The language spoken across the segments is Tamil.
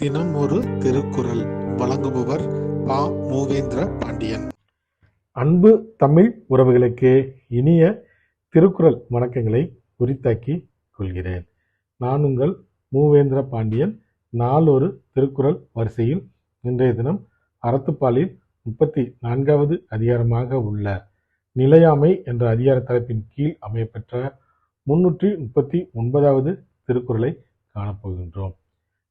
தினம் ஒரு திருக்குறள் வழங்குபவர் பா. மூவேந்திர பாண்டியன். அன்பு தமிழ் உறவுகளுக்கு இனிய திருக்குறள் வணக்கங்களை உரித்தாக்கி கொள்கிறேன். நான் உங்கள் மூவேந்திர பாண்டியன். நாளொரு திருக்குறள் வரிசையில் இன்றைய தினம் அறத்துப்பாலில் முப்பத்தி நான்காவது அதிகாரமாக உள்ள நிலையாமை என்ற அதிகார தலைப்பின் கீழ் அமையப்பெற்ற முன்னூற்றி முப்பத்தி ஒன்பதாவது திருக்குறளை காணப்போகின்றோம்.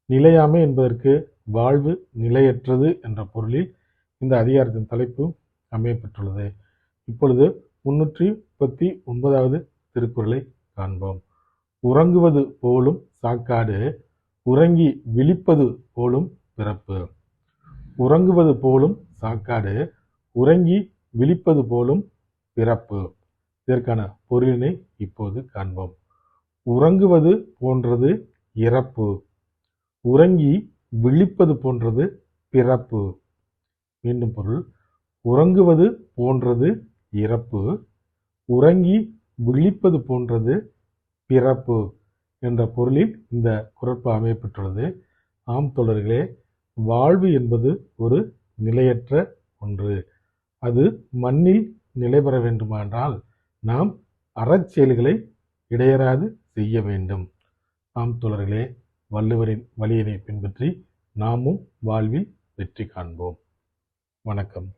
நிலையாமை என்பதற்கு வாழ்வு நிலையற்றது என்ற பொருளில் இந்த அதிகாரத்தின் தலைப்பு அமையப்பெற்றுள்ளது. இப்பொழுது முன்னூற்றி முப்பத்தி ஒன்பதாவது திருக்குறளை காண்போம். உறங்குவது போலும் சாக்காடு உறங்கி விழிப்பது போலும் பிறப்பு. உறங்குவது போலும் சாக்காடு உறங்கி விழிப்பது போலும் பிறப்பு. இதற்கான பொருளினை இப்போது காண்போம். உறங்குவது போன்றது இறப்பு. உறங்கி விழிப்பது போன்றது பிறப்பு. மீண்டும் பொருள். உறங்குவது போன்றது இறப்பு. உறங்கி விழிப்பது போன்றது பிறப்பு என்ற பொருளில் இந்த குரட்பு அமையப்பட்டுள்ளது ஆம் தொடர்களே வாழ்வு என்பது ஒரு நிலையற்ற ஒன்று. அது மண்ணில் நிலை பெற வேண்டுமானால் நாம் அறச்செயல்களை இடையறாது செய்ய வேண்டும். ஆம் தொடர்களே வள்ளுவரின் வழியினை பின்பற்றி நாமும் வாழ்வில் வெற்றி காண்போம். வணக்கம்.